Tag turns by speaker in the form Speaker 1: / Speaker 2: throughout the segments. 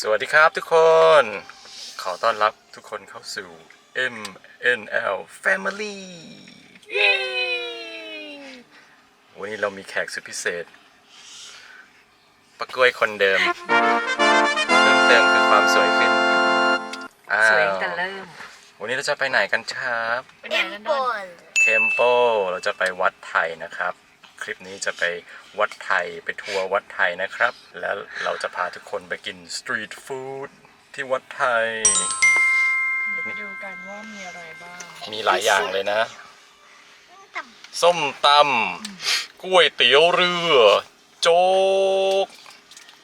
Speaker 1: สวัสดีครับทุกคน ขอต้อนรับทุกคนเข้าสู่ MNL Family วันนี้เรามีแขกสุดพิเศษปะกล้วยคนเดิม เพิ่มเติมคือความสวยขึ้นอ้า
Speaker 2: สวยตั้งแต่เริ่ม
Speaker 1: วันนี้เราจะไปไหนกันครับ
Speaker 2: ไปไหนกันนนท์
Speaker 1: เทมโปเราจะไปวัดไทยนะครับ คลิปนี้จะไปวัดไทยไปทัวร์วัดไทยนะครับ แล้วเราจะพาทุกคนไปกินสตรีทฟู้ดที่วัดไทย
Speaker 2: เดี๋ยวไปดูกันว่ามีอะไรบ้าง
Speaker 1: มีหลายอย่างเลยนะ ส้มตำก๋วยเตี๋ยวเรือ โจ๊ก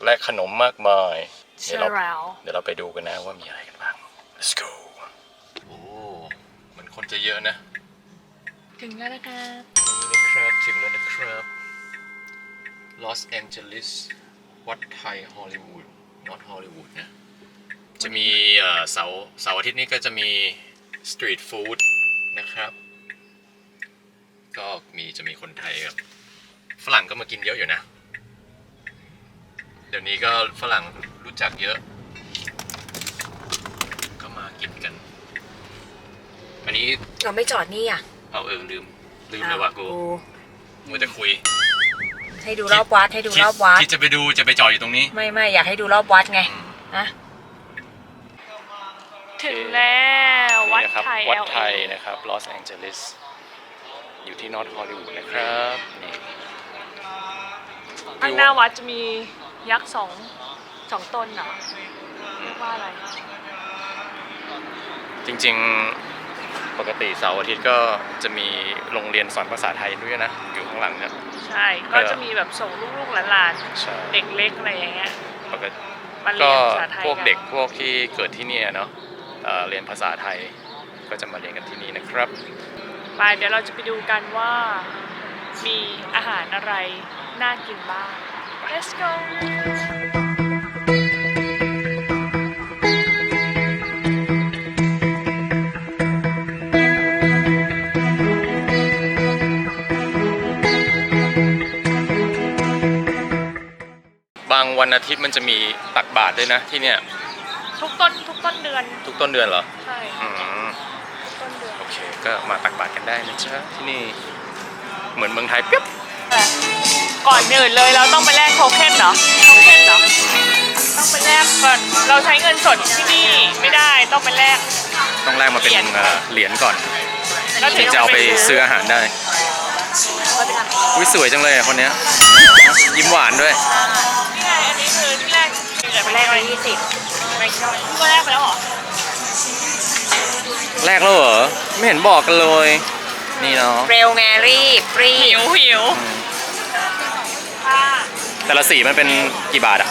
Speaker 1: และขนมมากมาย เดี๋ยวเรา
Speaker 2: แล้ว
Speaker 1: เดี๋ยวเราไปดูกันนะว่ามีอะไรกันบ้าง let's go โอ้เหมือนคนจะเยอะนะ
Speaker 2: ถึงแล้วนะคะ
Speaker 1: นี่นะครับ ถึงแล้วนะครับลอสแองเจลิสวัดไทยฮอลลีวูดนอตฮอลลีวูดนะ จะมีเอ่อเสาร์เสาร์อาทิตย์นี้ก็จะมีสตรีทฟู้ดนะครับ ก็มีจะมีคนไทยกับฝรั่งก็มากินเยอะอยู่นะ เดี๋ยวนี้ก็ฝรั่งรู้จักเยอะ ก็มากินกัน อันนี้
Speaker 2: เราไม่จอดนี่อะ
Speaker 1: เอาเออลืม ลืมเลยว่ะกูมัวแต่คุย
Speaker 2: ให้ดูรอบวัดให้ดูรอบวัด
Speaker 1: ที่จะไปดูจะไปจอดอยู่ตรงนี้
Speaker 2: ไม่ไม่อยากให้ดูรอบวัดไงนะ
Speaker 3: ถึงแล้ววัด
Speaker 1: นี่นะครับ
Speaker 3: ไทย
Speaker 1: วัด
Speaker 3: LA
Speaker 1: ไทยนะครับลอสแองเจลิสอยู่ที่นอร์ทฮอลลีวูดนะครับนี่
Speaker 3: ข้างหน้าวัดจะมียักษ์สองสองตนเหรอเรียกว่าอะไร
Speaker 1: จริงๆ ปกติเสาร์อาทิตย์ก็จะมีโรงเรียนสอนภาษาไทยด้วยนะ อยู่ข้างหลังเนี่ย
Speaker 3: ใช่ก็จะมีแบบส่งลูกๆหลาน
Speaker 1: ใช่
Speaker 3: ๆเด็กเล็กอะไรอย่างเงี้ย
Speaker 1: ปกติ
Speaker 3: มาเรี
Speaker 1: ก็
Speaker 3: ยนภาษาไทย
Speaker 1: พวก
Speaker 3: น
Speaker 1: เด็กพวกที่เกิดที่เนี่ยเนาะเอ่อเรียนภาษาไทยก็จะมาเรียนกันที่นี่นะครับ
Speaker 3: ไปเดี๋ยวเราจะไปดูกันว่า มีอาหารอะไรน่ากินบ้าง let's go
Speaker 1: บางวันอาทิตย์มันจะมีตักบาตรด้วยนะที่เนี่ย
Speaker 3: ทุกต้นทุกต้นเดือน
Speaker 1: ทุกต้นเดือนเหรอ
Speaker 3: ใช่
Speaker 1: อืม
Speaker 3: ทุกต้นเดือน
Speaker 1: โอเค ก็มาตักบาตรกันได้นะจ๊ะที่นี่ เหมือนเมืองไทยเปี๊ยบ
Speaker 3: ก่อนอื่นเลยเราต้องไปแลกโทเค็นเหรอโทเค็นเหรอต้องไปแลกก่อนเราใช้เงินสดที่นี่ไม่ได้ต้องไปแลก
Speaker 1: ต้องแลกมาเป็น
Speaker 3: เหรียญ
Speaker 1: เอ่อเหรียญก่อน
Speaker 3: ก็
Speaker 1: ถึงจะเอาไปซื้ออาหารได้อุ้ยสวยจังเลยอะคนเนี้ยยิ้มหวานด้วย
Speaker 3: นี่ไง อันนี้คือที่แรกเดี๋ยวไปแลกไปยี่สิบไปเท่าไหร่ก็แลกไปแล้วเหรอ
Speaker 1: แรกแล้วเหรอ ไม่เห็นบอกกันเลย นี่เนาะ
Speaker 2: เร็วไงรีบรี
Speaker 3: หิ
Speaker 2: บ
Speaker 3: วหิวค่ะ
Speaker 1: แต่ละสีมันเป็นกี่บาทอะ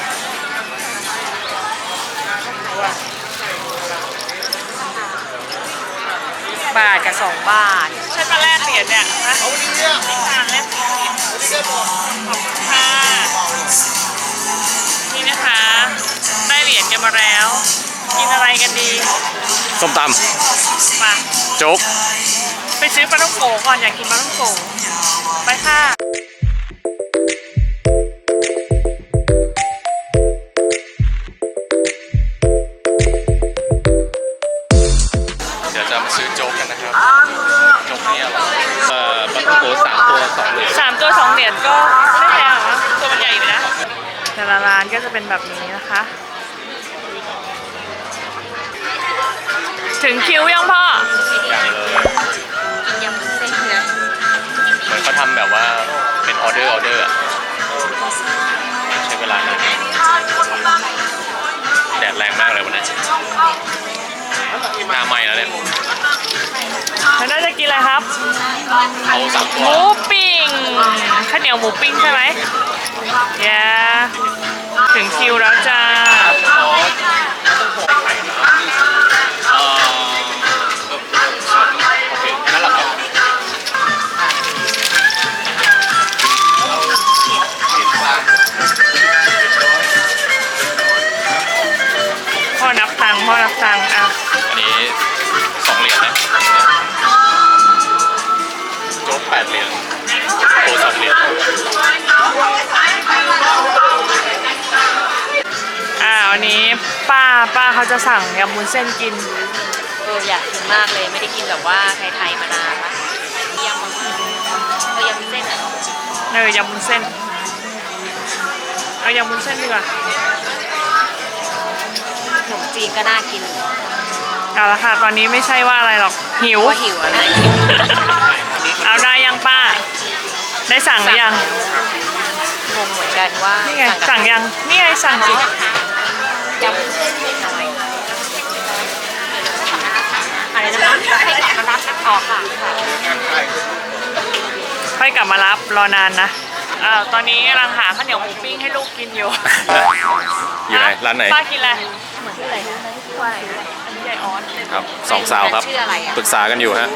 Speaker 2: บาทกับสองบาท
Speaker 3: ฉันมาแลกเหรียญเนี่ยนะมีทางแลกเหรียญ มาแล้ว กินอะไรกันดี
Speaker 1: ส้มต
Speaker 3: มาำ
Speaker 1: โจ๊ก
Speaker 3: ไปซื้อปลาท่องโกะก่อนอยากกินปลาท่องโกะไปค่ะ
Speaker 1: เดี๋ยวจะมาซื้อโจ๊กกันนะครับ โจ๊กนี่อร่อยเอ่อปลาท่องโกสามตัวสองเหรียญ
Speaker 3: สามตัวสองเหรียญก็ไม่แพงหรอกนะตัวมันใหญ่อยู่นะแต่ละร้านก็จะเป็นแบบนี้นะคะ ถึงคิวยังพ่อ
Speaker 1: อย่างเลย
Speaker 2: ยังไม่เสร็จเลย
Speaker 1: เหมือนเขาทำแบบว่าเป็นออเดอร์ออเดอร์อะใช้เวลานานแดดแรงมากเลยวันนี้หน้าไหม้แล้วเนี่ย
Speaker 3: แล้วน่าจะกินอะไรครับ
Speaker 1: เอาสาม
Speaker 3: ห
Speaker 1: ตัว
Speaker 3: มูปิ้งข้าวเหนียวหมูปิ้งใช่ไหมแย่ถึงคิวแล้วจ้า
Speaker 1: เดเหรียญโตสองเหรียญ
Speaker 3: อ่าวันนี้ป้าป้าเขาจะสั่งยำมุ้นเส้นกิน
Speaker 4: เอออยากกินมากเลยไม่ได้กินแบบว่าไทยๆมานานละยำมันเอายำเส้นอะ
Speaker 3: เออยำมุ้นเส้น เอายำมุ้นเส้นดีกว่า
Speaker 4: ขนมจีนก็น่ากิน
Speaker 3: เอาละค่ะ ตอนนี้ไม่ใช่ว่าอะไรหรอกหิว
Speaker 4: ก็หิวอะนะ
Speaker 3: สั่งหรือยัง
Speaker 4: งงเหมือนกันว่า
Speaker 3: นี่ไง
Speaker 4: กับ
Speaker 3: สั่งยัง นี่ไงสั่งสิ
Speaker 4: ยำเส้นเล็กน้อยอะไรนะคะให้กลับมารับออกค่ะ
Speaker 3: ค่อยกลับมารับรอนานนะอ้าวตอนนี้กำลังหาข้าวเหนียวหมูปิ้งให้ลูกกินอยู่
Speaker 1: อยู่ไหนร้านไหน
Speaker 3: ป้ากินอะไร
Speaker 4: เหมือนชื่ออะไรนะชื่อว่าอะไรนะ
Speaker 3: อันนี้ใหญ่ออส
Speaker 1: ครับสองสาวครับ
Speaker 4: ชื่ออะไรอะ
Speaker 1: ปรึกษากันอยู่ฮะ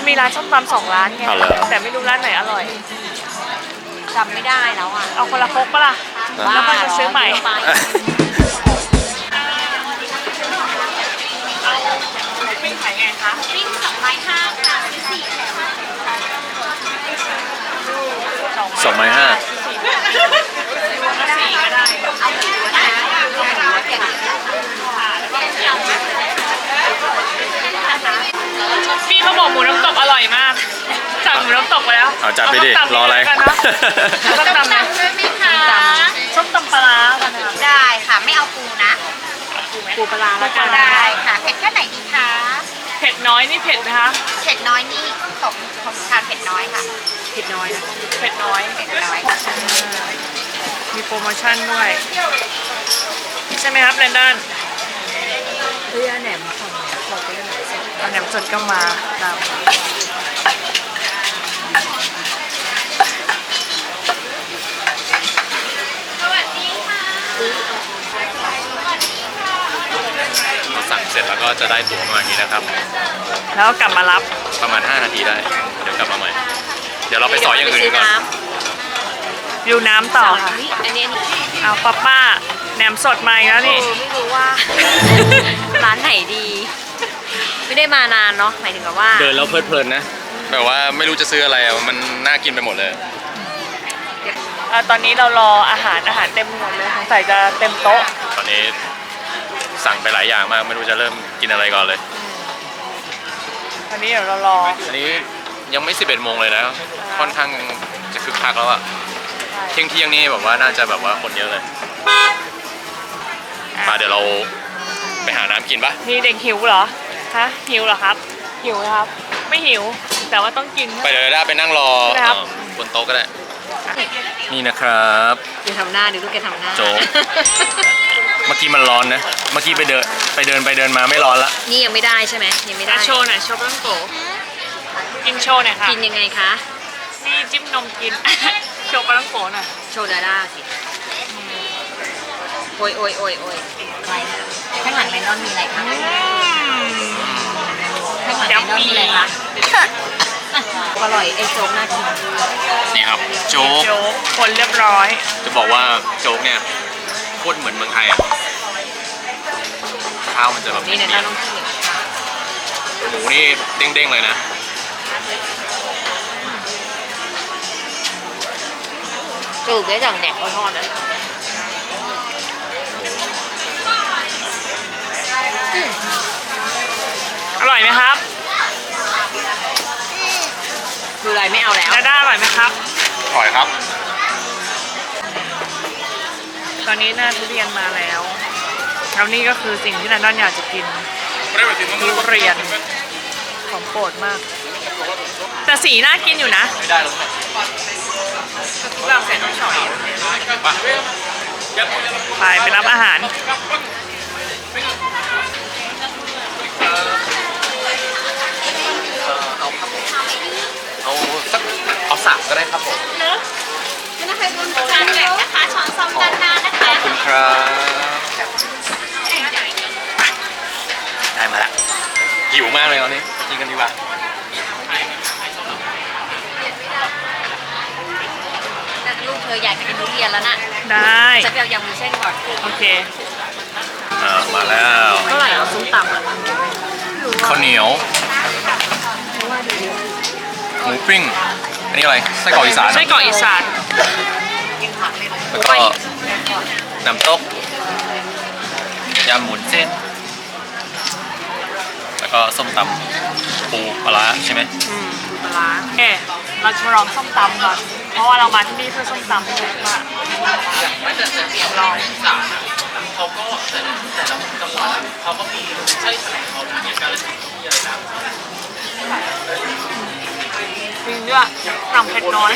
Speaker 3: มันมีร้านส้มตำสองร้านไง
Speaker 1: เอาเหรอ
Speaker 3: แต่ไม่รู้ร้านไหนอร่อย
Speaker 4: จำไม่ได้แล้วอะ
Speaker 3: เอาคนละครกปะล่ะ แล้วค่อยมาซื้อใหม่
Speaker 4: บ้าเหรอ
Speaker 3: ปิ้งขายไงคะ
Speaker 4: ปิ้งสองไม้ห้าค่ะซื้อสี่แถม
Speaker 1: สองไม้ห้า
Speaker 3: สี่ก็ได้
Speaker 4: เอาหมูล้วนนะเอาหมูล้วนอย่างเดี
Speaker 3: มูน้ำตกไปแล้ว
Speaker 1: เอาจัดไปดิ
Speaker 3: ส้มตำ
Speaker 1: รออะไร
Speaker 3: กันนะส้มตำนะ
Speaker 4: ด้วยไหมคะ
Speaker 3: ส้มตำปลาร้ากันนะคะ
Speaker 4: ได้ค่ะไม่เอาปูนะ
Speaker 3: ปูปลาร้าแล้วกัน
Speaker 4: ได้ค่ะเผ็ดแค่ไหนดีคะ
Speaker 3: เผ็ดน้อยนี่เผ็ดนะคะ
Speaker 4: เผ็ดน้อยนี่ผมผมทานเผ็ดน้อยค่ะเผ็ดน้อยนะ
Speaker 3: เผ็ดน้อย
Speaker 4: เผ็ดน้อยค่ะ
Speaker 3: มีโปรโมชั่นด้วยใช่ไหมครับแลนดอน
Speaker 4: เพื่อแหนมของเราไปไหนเสร็จ
Speaker 3: อันแหนมสดก็มาตาม
Speaker 1: สั่งเสร็จแล้วก็จะได้ตั๋วมาอย่างนี้นะครับ
Speaker 3: แล้วก็กลับมารับ
Speaker 1: ประมาณ 5 นาทีได้ เดี๋ยวกลับมาใหม่ เดี๋ยวเราไปสอยอย่างอื่นก่อน
Speaker 3: อยู่น้ำต่อค่ะ
Speaker 4: อันนี้
Speaker 3: เอาป้าป้าแหนมสดมาอีกแล้ว
Speaker 4: เอ
Speaker 3: นี่
Speaker 4: อไม่รู้ว่า ร้านไหนดี ไม่ได้มานานเนาะหมายถึงกับว่า
Speaker 1: เดินแล้วเพลิดเพลินนะ แบบว่าไม่รู้จะซื้ออะไรอะมันน่ากินไปหมดเลย
Speaker 3: อะตอนนี้เรารออาหารอาหารเต็มหมดเลยสงสัยจะเต็มโต๊ะ
Speaker 1: ตอนนี้สั่งไปหลายอย่างมากไม่รู้จะเริ่มกินอะไรก่อนเลย
Speaker 3: ตอนนี้เดี๋ยวเรารอ
Speaker 1: อันนี้ยังไม่11โมงเลยนะ ค่อนข้างจะคึกคักแล้วอะเที่ยงเที่ยงๆนี่แบบว่าน่าจะแบบว่าคนเยอะเลยมาเดี๋ยวเราไปหาน้ำกินปะ
Speaker 3: นี่เด็กหิวเหรอฮะหิวเหรอครับ หิวนะครับ ไม่หิว แต่ว่าต้องกิน
Speaker 1: ไปเดี๋ยวได้ไปนั่งรอ
Speaker 3: ครับ
Speaker 1: เอ่อบนโต๊ะก็ได้ นี่นะครับ
Speaker 4: แกทำหน้าดูลูกแกทำหน้า
Speaker 1: โจ๊ก เมื่อกี้มันร้อนนะ เมื่อกี้ไปเดินไปเดินไปเดินมาไม่ร้อนละ
Speaker 4: นี่ยังไม่ได้ใช่ไหมยังไม่ได้
Speaker 3: อะโชว์หน่อยโชว์ปลาต้องโกกินโชว์หน่อยค่ะ
Speaker 4: กินยังไงคะ
Speaker 3: นี่จิ้มนมกิน โชว์ปลาต้องโกหน่อย
Speaker 4: โชว์ดาด้าสิโอยโอยโอยโอยอะไรข้างหลังไลนอนมีอะไรคะข้างหลังไล นอนมีอะไรคะอร่อยไอ้โจ๊กน่ากิน
Speaker 1: นี่ครับโจ๊ก
Speaker 3: โจ๊กคนเรียบร้อย
Speaker 1: จะบอกว่าโจ๊กเนี่ยโคตรเหมือนเมืองไทยอะข้าวมันจะแบบ
Speaker 4: นี่
Speaker 1: เนี
Speaker 4: เนี่ย
Speaker 1: ยน
Speaker 4: ต้องกิน
Speaker 1: หมูนี่เด้งๆเลยนะ
Speaker 4: จูบได้จากแหนกเขาทอดอะ
Speaker 3: อร่อยไหมครับ
Speaker 4: ดูอะ ไรไม่เอาแล้ว
Speaker 3: ดาด้าอร่อยไหมครับ
Speaker 1: อร่อยครับ
Speaker 3: ตอนนี้หน้าทุเรียนมาแล้วแล้วนี่ก็คือสิ่งที่นันดอนอยากจะกิน ทุเรียน ของโปรดมาก แต่สีน่ากินอยู่นะ
Speaker 1: ไม่ได้หรอก
Speaker 3: แบบใส่น้ำฉอยไปไปรับอาหาร
Speaker 1: ก็ได้ครับผม
Speaker 4: ไม่น่าเคยโดนจานแบ่งนะคะช้อนซ้อมด้านหน้านะคะ
Speaker 1: ขอบคุณครับได้มาละหิวมากเลยตอนนี้ไปกินกันดีกว่า
Speaker 4: ลูกเธออยากจะกินทุเรียนแล้วน่ะ
Speaker 3: ได้
Speaker 4: จะไปเอายำมุ้นเส้นก่อน
Speaker 3: โอเค
Speaker 1: อ่ามาแล้ว
Speaker 4: เท่าไหร่เอาส้มตำอะ
Speaker 1: ข้าวเหนียวหมูปิ้ง อันนี้อะไรไส้กรอกอีสาน
Speaker 3: ไส้กรอกอีสาน
Speaker 4: กินผักเลยนะ
Speaker 1: แล้วก็น้ำตกยำหมุนเส้น แล้วก็ส้มตำปูปลาร้าใช่ไหม
Speaker 3: อืมปูปลาร้าโอเคเราจะมาลองส้มตำก่อนเพราะว่าเรามาที่นี่เพื่อส้มตำเยอะมากลอง ด้วยตำเผ็ดน้อย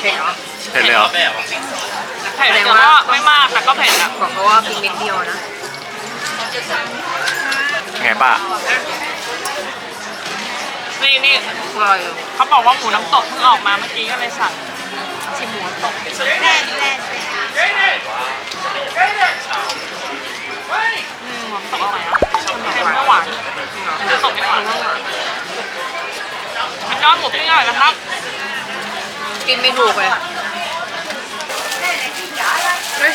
Speaker 4: เผ็ดเหรอ
Speaker 1: เผ็ดเลยเหรอ
Speaker 3: เผ็ดแต่ว่าไม่มากแต่ก็เผ็ดอะ
Speaker 4: บอกเขาว่าพริกเม็ดเดียวนะ
Speaker 1: ไงป้า
Speaker 3: นี่นี่
Speaker 4: อร่อยอยู่
Speaker 3: เขาบอกว่าหมูน้ำตกเพิ่งออกมาเมื่อกี้ก็เลยสั่งชิมหมูน้ำตกอื ร่อยนะครับ
Speaker 4: กินไม่ถูกเลยเฮ้ย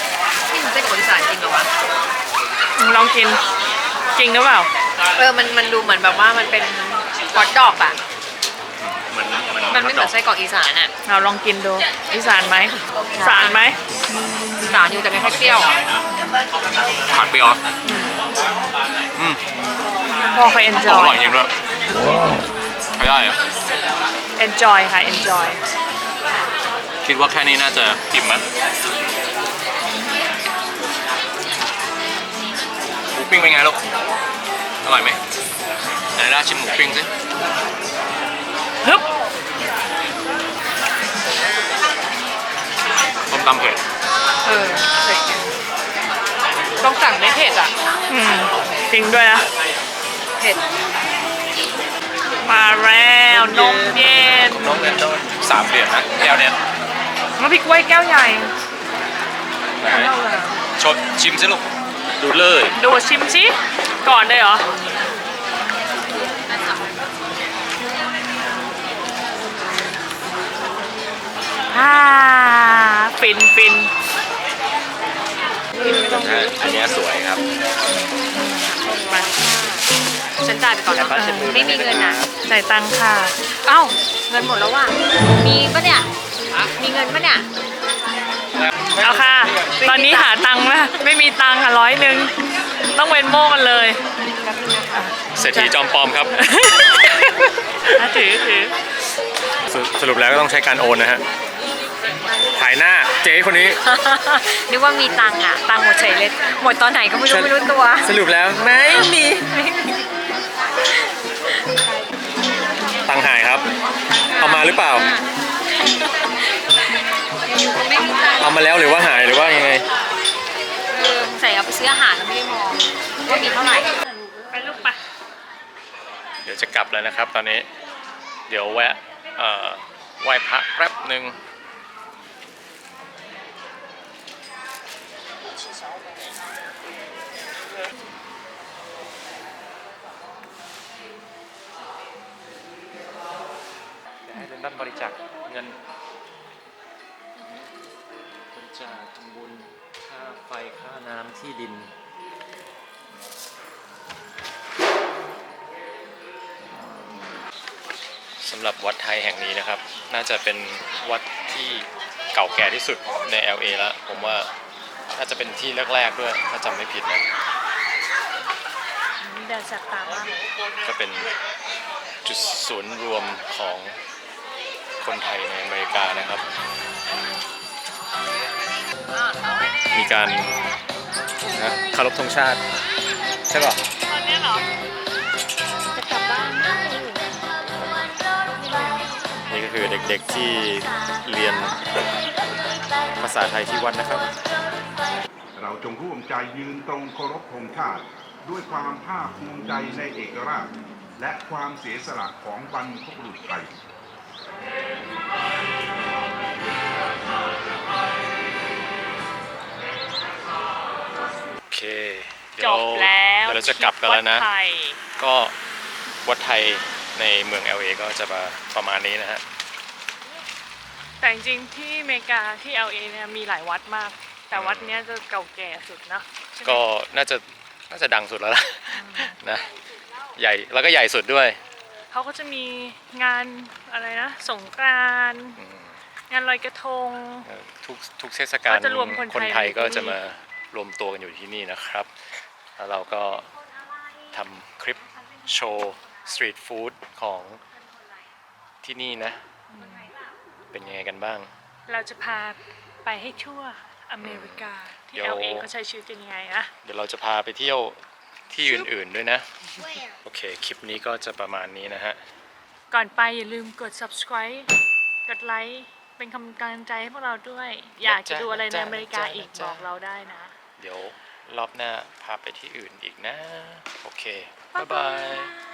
Speaker 4: นี่มันเป็นคนอีสานจริงเหรอวะ
Speaker 3: ลองกิน จริงหรือเปล่า
Speaker 4: เออ มัน มันดูเหมือนแบบว่ามันเป็นฮอตดอกอะ
Speaker 1: เหมือนเหมือน
Speaker 4: มันไม่เหมือนไส้กรอกอีสานอะ
Speaker 3: เราลองกินดู อีสานไหมอีสานไหม
Speaker 4: อีสานอยู่แต่ไม่ค่อยเปรี้ยว
Speaker 1: ผัดเปรี้ยวอืม
Speaker 3: พ่อเขา
Speaker 1: อ
Speaker 3: enjoy
Speaker 1: ร่อยจริงด้วยใช้ได้อะ
Speaker 3: enjoy ค่ะ enjoy
Speaker 1: คิดว่าแค่นี้น่าจะอิ่มมั้ยหมูปิ้งเป็นไงลูก อร่อยไหมไหนด้าชิมหมูปิ้งสิ
Speaker 3: ฮึบ
Speaker 1: ส้มตำเผ็ด
Speaker 4: เออเผ็ดต้องสั่งไม่เผ็ดอะ
Speaker 3: อืมจริงด้วยนะ
Speaker 4: เผ็ด
Speaker 3: มาแล้วนมเย็น
Speaker 1: น้องเงินโดนสามเหรียญนะแก้วเนี้ย
Speaker 3: น้ำพริกกล้วยแก้วใหญ่
Speaker 1: ไหนชดชิมสิลูกดูเลย
Speaker 3: ดูชิมสิก่อนเลยเหรออ่าฟินฟิน
Speaker 1: อันนี้สวยครับ
Speaker 3: มา
Speaker 4: ฉันจ่ายไปก่อนนะไม่มีเงินนะ
Speaker 3: จ่ายตังค่ะ
Speaker 4: เอ้า เงินหมดแล้วว่ะ มีปะเนี่ย มีเงินปะเนี่ย
Speaker 3: เอาค่ะ ตอนนี้หาตังค์ไหมไม่มีตังค์ค่ะร้อยหนึ่ง ต้องเว้นโม่กันเลย
Speaker 1: เศรษฐีจอมปลอมครับ
Speaker 3: อะถือถือ
Speaker 1: สสรุปแล้วก็ต้องใช้การโอนนะฮะถ่ายหน้าเจ๊คนนี้
Speaker 4: นึกว่ามีตังค์อะตังค์หมดเฉยเลยหมดตอนไหนก็ไม่รู้ไม่รู้ตัว
Speaker 1: สรุปแล้วไม่มีตังค์หายครับ เอามาหรือเปล่า
Speaker 4: ไม่มีตังค์
Speaker 1: เอามาแล้วหรือว่าหายหรือว่ายังไง
Speaker 4: เออใส่เอาไปซื้ออาหารแล้วไม่ได้มองว่ามีเท่าไหร่
Speaker 3: ไปลูกไป
Speaker 1: เดี๋ยวจะกลับแล้วนะครับ ตอนนี้ เดี๋ยวแวะเอ่อไหว้พระแป๊บหนึ่ง ให้เป็นด้านบริจาคเงินบริจาคทำบุญค่าไฟค่าน้ำที่ดินสำหรับวัดไทยแห่งนี้นะครับ น่าจะเป็นวัดที่เก่าแก่ที่สุดใน LA แล้วผมว่า น่าจะเป็นที่แรกๆด้วย ถ้าจำไม่ผิดนะ
Speaker 3: แดดแสบตามาก
Speaker 1: ก็เป็นจุดศูนย์รวมของคนไทยในอเมริกานะครับ มีการนะเคารพธงชาติ ใช่ป่ะ
Speaker 3: ตอนนี้เหรอ
Speaker 4: จะกลับบ้าน
Speaker 1: นี่ก็คือเด็กๆที่เรียนภาษาไทยที่วัดนะครับ
Speaker 5: เราจงร่วมใจยืนตรงเคารพธงชาติ ด้วยความภาคภูมิใจในเอกราช และความเสียสละของบรรพบุรุษไทย
Speaker 1: โอเคเดี๋
Speaker 3: จ
Speaker 1: ยว
Speaker 3: บแล้ว
Speaker 1: เดี๋ยวเราจะกลับกันแล้วนะ
Speaker 3: วัดไทย
Speaker 1: ก็วัดไทยในเมือง LA ก็จะมาประมาณนี้นะฮะ
Speaker 3: แต่จริงๆที่อเมริกาที่ LA เนี่ยมีหลายวัดมาก แต่วัดเนี้ยจะเก่าแก่สุดนะใช่ไหม
Speaker 1: ก็น่าจะน่าจะดังสุดแล้วล่ะนะใหญ่แล้วก็ใหญ่สุดด้วย
Speaker 3: เขาก็จะมีงานอะไรนะสงกรานต์
Speaker 1: อืม
Speaker 3: งานลอยกระทง
Speaker 1: เอ่อทุกทุกเทศกาล
Speaker 3: ก็จะรวมคนไทย
Speaker 1: ไทย
Speaker 3: อยู่ที่
Speaker 1: ก็
Speaker 3: นี่
Speaker 1: จะมารวมตัวกันอยู่ที่นี่นะครับ แล้วเราก็ทำคลิปโชว์สตรีทฟู้ดของที่นี่นะ เป็นยังไงกันบ้าง
Speaker 3: เราจะพาไปให้ทั่ว อเมริกาที่
Speaker 1: เดี๋ยว
Speaker 3: LA เขาใช้ชีวิตกันยังไงอะ
Speaker 1: เดี๋ยวเราจะพาไปเที่ยวที่อื่นๆด้วยนะโอเค คลิปนี้ก็จะประมาณนี้นะฮะ
Speaker 3: ก่อนไปอย่าลืมกด subscribe กดไลค์เป็นกำลังใจให้พวกเราด้วย อยากจะดูอะไรในอเมริกาอีกบอกเราได้นะ
Speaker 1: เดี๋ยวรอบหน้าพาไปที่อื่นอีกนะ โอเค บ๊าย
Speaker 3: บ๊าย
Speaker 1: บา
Speaker 3: บายย